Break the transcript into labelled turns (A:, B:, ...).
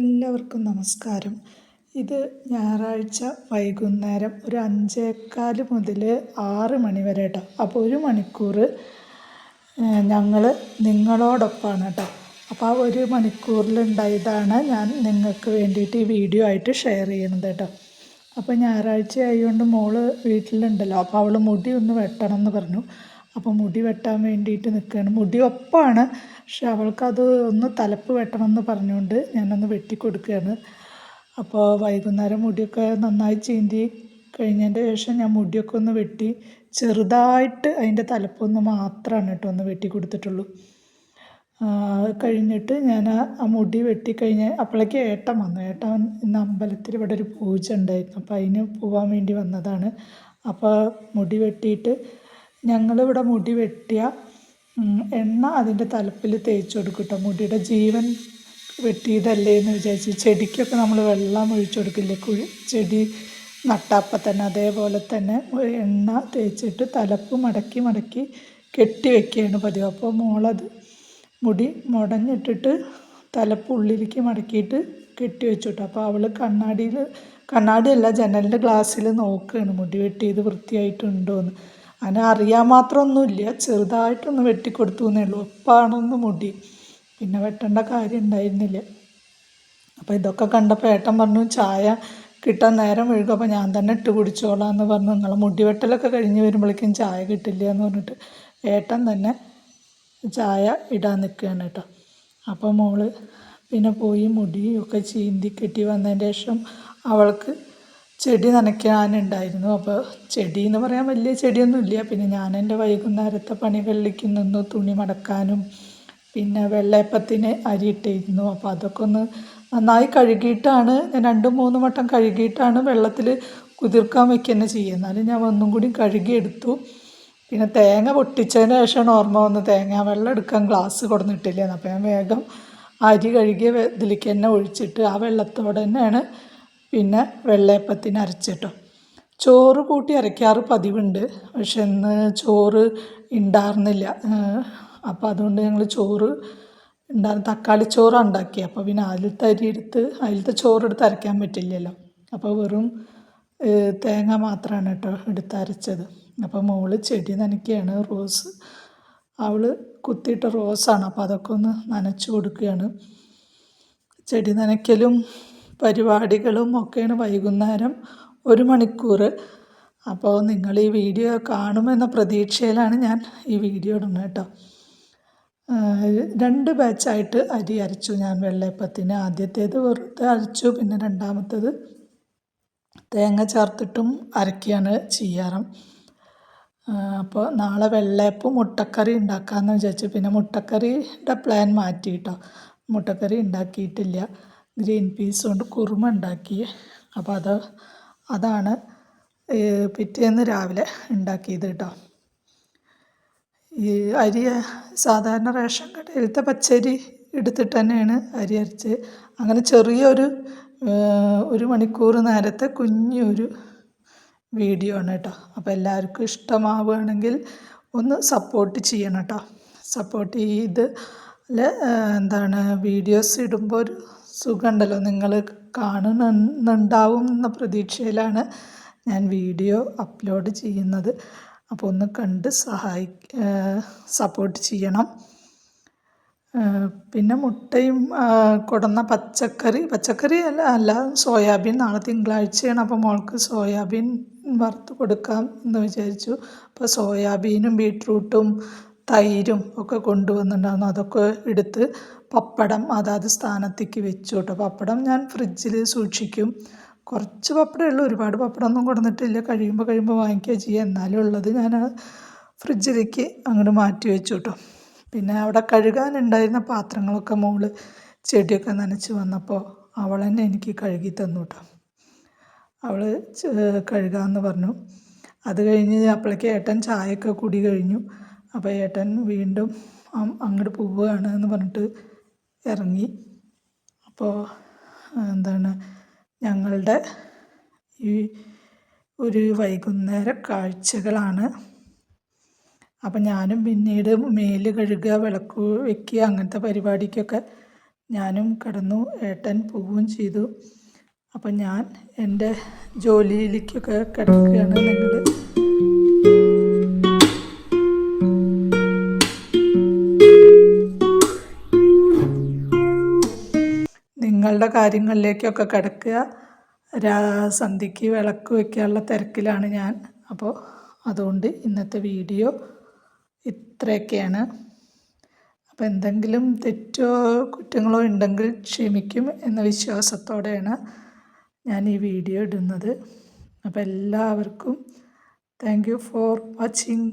A: എല്ലാവർക്കും നമസ്കാരം. ഇത് ഞായറാഴ്ച വൈകുന്നേരം ഒരു അഞ്ചേക്കാൽ മുതൽ ആറ് മണി വരെ കേട്ടോ അപ്പോൾ ഒരു മണിക്കൂർ ഞങ്ങൾ നിങ്ങളോടൊപ്പമാണ് കേട്ടോ അപ്പോൾ ആ ഒരു മണിക്കൂറിലുണ്ടായതാണ് ഞാൻ നിങ്ങൾക്ക് വേണ്ടിയിട്ട് ഈ വീഡിയോ ആയിട്ട് ഷെയർ ചെയ്യുന്നത് കേട്ടോ അപ്പോൾ ഞായറാഴ്ച ആയതുകൊണ്ട് മോൾ വീട്ടിലുണ്ടല്ലോ. അപ്പോൾ അവൾ മുടി ഒന്ന് വെട്ടണം എന്ന് പറഞ്ഞു. അപ്പോൾ മുടി വെട്ടാൻ വേണ്ടിയിട്ട് നിൽക്കുകയാണ് മുടി ഒപ്പമാണ് പക്ഷെ അവൾക്കത് ഒന്ന് തലപ്പ് വെട്ടണം എന്ന് പറഞ്ഞുകൊണ്ട് ഞാനൊന്ന് വെട്ടി കൊടുക്കുകയാണ് അപ്പോൾ വൈകുന്നേരം മുടിയൊക്കെ നന്നായി ചീന്തി കഴിഞ്ഞതിന്റെ ശേഷം ഞാൻ മുടിയൊക്കെ ഒന്ന് വെട്ടി ചെറുതായിട്ട് അതിന്റെ തലപ്പൊന്ന് മാത്രമാണ് കേട്ടോ ഒന്ന് വെട്ടി കൊടുത്തിട്ടുള്ളൂ കഴിഞ്ഞിട്ട് ഞാൻ ആ മുടി വെട്ടിക്കഴിഞ്ഞ് അപ്പോഴേക്ക് ഏട്ടൻ വന്നു. ഏട്ടൻ ഇന്ന് അമ്പലത്തിൽ ഇവിടെ ഒരു പൂജ ഉണ്ടായിരുന്നു. അപ്പോൾ അതിന് പോകാൻ വേണ്ടി വന്നതാണ്. അപ്പോൾ മുടി വെട്ടിയിട്ട് ഞങ്ങളിവിടെ മുടി വെട്ടിയ എണ്ണ അതിന്റെ തലപ്പിൽ തേച്ച് കൊടുക്കും മുടിയുടെ ജീവൻ വെട്ടിയതല്ലേ എന്ന് വിചാരിച്ച് ചെടിക്കൊക്കെ നമ്മൾ വെള്ളം ഒഴിച്ചു കൊടുക്കില്ലേ? കുഴി ചെടി നട്ടാപ്പം തന്നെ അതേപോലെ തന്നെ എണ്ണ തേച്ചിട്ട് തലപ്പ് മടക്കി മടക്കി കെട്ടി വെക്കുകയാണ് പതിവ്. അപ്പോൾ മോളത് മുടി മുടഞ്ഞിട്ടിട്ട് തലപ്പ് ഉള്ളിലേക്ക് മടക്കിയിട്ട് കെട്ടി വെച്ചിട്ടു. അപ്പോൾ അവൾ കണ്ണാടിയിൽ കണ്ണാടിയല്ല ജനലിന്റെ ഗ്ലാസ്സിൽ നോക്കുകയാണ് മുടി വെട്ടിയത് വൃത്തിയായിട്ടുണ്ടോ എന്ന് അങ്ങനെ അറിയാൻ മാത്രമൊന്നുമില്ല. ചെറുതായിട്ടൊന്ന് വെട്ടിക്കൊടുത്തു എന്നേ ഉള്ളൂ ഒപ്പാണൊന്ന് മുടി. പിന്നെ വെട്ടേണ്ട കാര്യം ഉണ്ടായിരുന്നില്ല അപ്പോൾ ഇതൊക്കെ കണ്ടപ്പോൾ ഏട്ടൻ പറഞ്ഞു ചായ കിട്ടാൻ നേരം ഒഴുകും അപ്പോൾ ഞാൻ തന്നെ ഇട്ട് കുടിച്ചോളാം എന്ന് പറഞ്ഞു. നിങ്ങൾ മുടി വെട്ടലൊക്കെ കഴിഞ്ഞ് വരുമ്പോഴേക്കും ചായ കിട്ടില്ല എന്ന് പറഞ്ഞിട്ട് ഏട്ടൻ തന്നെ ചായ ഇടാൻ നിൽക്കുകയാണ് കേട്ടോ. അപ്പോൾ മോൾ പിന്നെ പോയി മുടിയൊക്കെ ചീന്തി കെട്ടി വന്നതിന് ശേഷം അവൾക്ക് ചെടി നനയ്ക്കാനുണ്ടായിരുന്നു. അപ്പോൾ ചെടി എന്ന് പറയാൻ വലിയ ചെടിയൊന്നുമില്ല. പിന്നെ ഞാൻ എന്റെ വൈകുന്നേരത്തെ പണികളിലേക്ക് നിന്ന് തുണി മടക്കാനും പിന്നെ വെള്ളയപ്പത്തിന് അരി ഇട്ടിരുന്നു. അപ്പോൾ അതൊക്കെ ഒന്ന് നന്നായി കഴുകിയിട്ടാണ് ഞാൻ രണ്ട് മൂന്ന് വട്ടം കഴുകിയിട്ടാണ് വെള്ളത്തിൽ കുതിർക്കാൻ വയ്ക്കുക തന്നെ ചെയ്യുക എന്നാലും ഞാൻ ഒന്നും കൂടി കഴുകിയെടുത്തു. പിന്നെ തേങ്ങ പൊട്ടിച്ചതിന് ശേഷമാണ് ഓർമ്മ വന്ന് തേങ്ങ വെള്ളം എടുക്കാൻ ഗ്ലാസ് കൊടുന്നിട്ടില്ല? അപ്പോൾ ഞാൻ വേഗം അരി കഴുകിയ ഇതിലേക്ക് തന്നെ ഒഴിച്ചിട്ട് ആ വെള്ളത്തോടെ തന്നെയാണ് പിന്നെ വെള്ളയപ്പത്തിന് അരച്ചിട്ടോ. ചോറ് കൂട്ടി അരയ്ക്കാറ് പതിവുണ്ട്. പക്ഷെ ഇന്ന് ചോറ് ഉണ്ടായിരുന്നില്ല അപ്പോൾ അതുകൊണ്ട് ഞങ്ങൾ ചോറ് ഉണ്ടായിരുന്നു തക്കാളി ചോറാണ് ഉണ്ടാക്കി അപ്പോൾ പിന്നെ അതിലത്തെ അരി എടുത്ത് അതിലത്തെ ചോറ് എടുത്ത് അരയ്ക്കാൻ പറ്റില്ലല്ലോ. അപ്പോൾ വെറും തേങ്ങ മാത്രമാണ് കേട്ടോ എടുത്ത് അരച്ചത്. അപ്പോൾ മോൾ ചെടി നനയ്ക്കുകയാണ് റോസ് അവൾ കുത്തിയിട്ട റോസാണ്. അപ്പോൾ അതൊക്കെ ഒന്ന് നനച്ചു കൊടുക്കുകയാണ് ചെടി നനയ്ക്കലും പരിപാടികളും ഒക്കെയാണ് വൈകുന്നേരം ഒരു മണിക്കൂർ. അപ്പോൾ നിങ്ങൾ ഈ വീഡിയോ കാണുമെന്ന പ്രതീക്ഷയിലാണ് ഞാൻ ഈ വീഡിയോ ഇടുന്നത് കേട്ടോ. രണ്ട് ബാച്ചായിട്ട് അരി അരച്ചു ഞാൻ വെള്ളയപ്പത്തിന്. ആദ്യത്തേത് വെറുതെ അരച്ചു പിന്നെ രണ്ടാമത്തേത് തേങ്ങ ചേർത്തിട്ടും അരക്കുകയാണ് ചെയ്യാറ്. അപ്പോൾ നാളെ വെള്ളയപ്പം മുട്ടക്കറി ഉണ്ടാക്കാമെന്ന് വിചാരിച്ചു. പിന്നെ മുട്ടക്കറിയുടെ പ്ലാൻ മാറ്റി കേട്ടോ. മുട്ടക്കറി ഉണ്ടാക്കിയിട്ടില്ല. ഗ്രീൻ പീസ് കൊണ്ട് കുറുമ ഉണ്ടാക്കി. അപ്പോൾ അത് അതാണ് പിറ്റേന്ന് രാവിലെ ഉണ്ടാക്കിയത് കേട്ടോ. ഈ അരി സാധാരണ റേഷൻ കടയിലത്തെ പച്ചരി എടുത്തിട്ട് തന്നെയാണ് അരി അരച്ച്. അങ്ങനെ ചെറിയൊരു ഒരു മണിക്കൂർ നേരത്തെ കുഞ്ഞൊരു വീഡിയോ ആണ് കേട്ടോ. അപ്പോൾ എല്ലാവർക്കും ഇഷ്ടമാവുകയാണെങ്കിൽ ഒന്ന് സപ്പോർട്ട് ചെയ്യണം കേട്ടോ. സപ്പോർട്ട് ചെയ്ത് എന്താണ് വീഡിയോസ് ഇടുമ്പോൾ ഒരു സുഖമുണ്ടല്ലോ. നിങ്ങൾ കാണുന്നുണ്ടാവും എന്ന പ്രതീക്ഷയിലാണ് ഞാൻ വീഡിയോ അപ്ലോഡ് ചെയ്യുന്നത്. അപ്പോൾ ഒന്ന് കണ്ട് സഹായി സപ്പോർട്ട് ചെയ്യണം. പിന്നെ മുട്ടയും കൊടുന്ന പച്ചക്കറി പച്ചക്കറി അല്ല അല്ല സോയാബീൻ നാളെ തിങ്കളാഴ്ചയാണ്. അപ്പോൾ മോൾക്ക് സോയാബീൻ വറുത്ത് കൊടുക്കാം എന്ന് വിചാരിച്ചു. അപ്പോൾ സോയാബീനും ബീട്രൂട്ടും തൈരും ഒക്കെ കൊണ്ടുവന്നിട്ടുണ്ടായിരുന്നു. അതൊക്കെ എടുത്ത് പപ്പടം അതാത് സ്ഥാനത്തേക്ക് വെച്ചു കേട്ടോ. പപ്പടം ഞാൻ ഫ്രിഡ്ജിൽ സൂക്ഷിക്കും. കുറച്ച് പപ്പടമേ ഉള്ളൂ. ഒരുപാട് പപ്പടമൊന്നും കൊടുത്തിട്ടില്ല കഴിയുമ്പോൾ കഴിയുമ്പോൾ വാങ്ങിക്കുക ചെയ്യുക എന്നാലും ഉള്ളത് ഞാൻ ഫ്രിഡ്ജിലേക്ക് അങ്ങോട്ട് മാറ്റി വെച്ചു കേട്ടോ. പിന്നെ അവിടെ കഴുകാനുണ്ടായിരുന്ന പാത്രങ്ങളൊക്കെ മോൾ ചെടിയൊക്കെ നനച്ച് വന്നപ്പോൾ അവൾ തന്നെ എനിക്ക് കഴുകി തന്നു കേട്ടോ. അവൾ കഴുകാമെന്ന് പറഞ്ഞു. അത് കഴിഞ്ഞ് അപ്പോഴേക്ക് ഏട്ടൻ ചായയൊക്കെ കുടി കഴിഞ്ഞു. അപ്പോൾ ഏട്ടൻ വീണ്ടും അങ്ങോട്ട് പോവുകയാണ് എന്ന് പറഞ്ഞിട്ട് ഇറങ്ങി അപ്പോൾ എന്താണ് ഞങ്ങളുടെ ഈ ഒരു വൈകുന്നേര കാഴ്ചകളാണ്. അപ്പം ഞാനും പിന്നീട് മേൽ കഴുകുക വിളക്ക് വയ്ക്കുക അങ്ങനത്തെ പരിപാടിക്കൊക്കെ ഞാനും കടന്നു ഏട്ടൻ പോവുകയും ചെയ്തു. അപ്പം ഞാൻ എന്റെ ജോലിയിലേക്കൊക്കെ കിടക്കുകയാണ് നിങ്ങൾ കാര്യങ്ങളിലേക്കൊക്കെ കിടക്കുക. രാ സന്ധ്യയ്ക്ക് വിളക്ക് വയ്ക്കാനുള്ള തിരക്കിലാണ് ഞാൻ. അപ്പോൾ അതുകൊണ്ട് ഇന്നത്തെ വീഡിയോ ഇത്രയൊക്കെയാണ്. അപ്പോൾ എന്തെങ്കിലും തെറ്റോ കുറ്റങ്ങളോ ഉണ്ടെങ്കിൽ ക്ഷമിക്കും എന്ന വിശ്വാസത്തോടെയാണ് ഞാൻ ഈ വീഡിയോ ഇടുന്നത്. അപ്പോൾ എല്ലാവർക്കും താങ്ക് യു ഫോർ വാച്ചിങ്.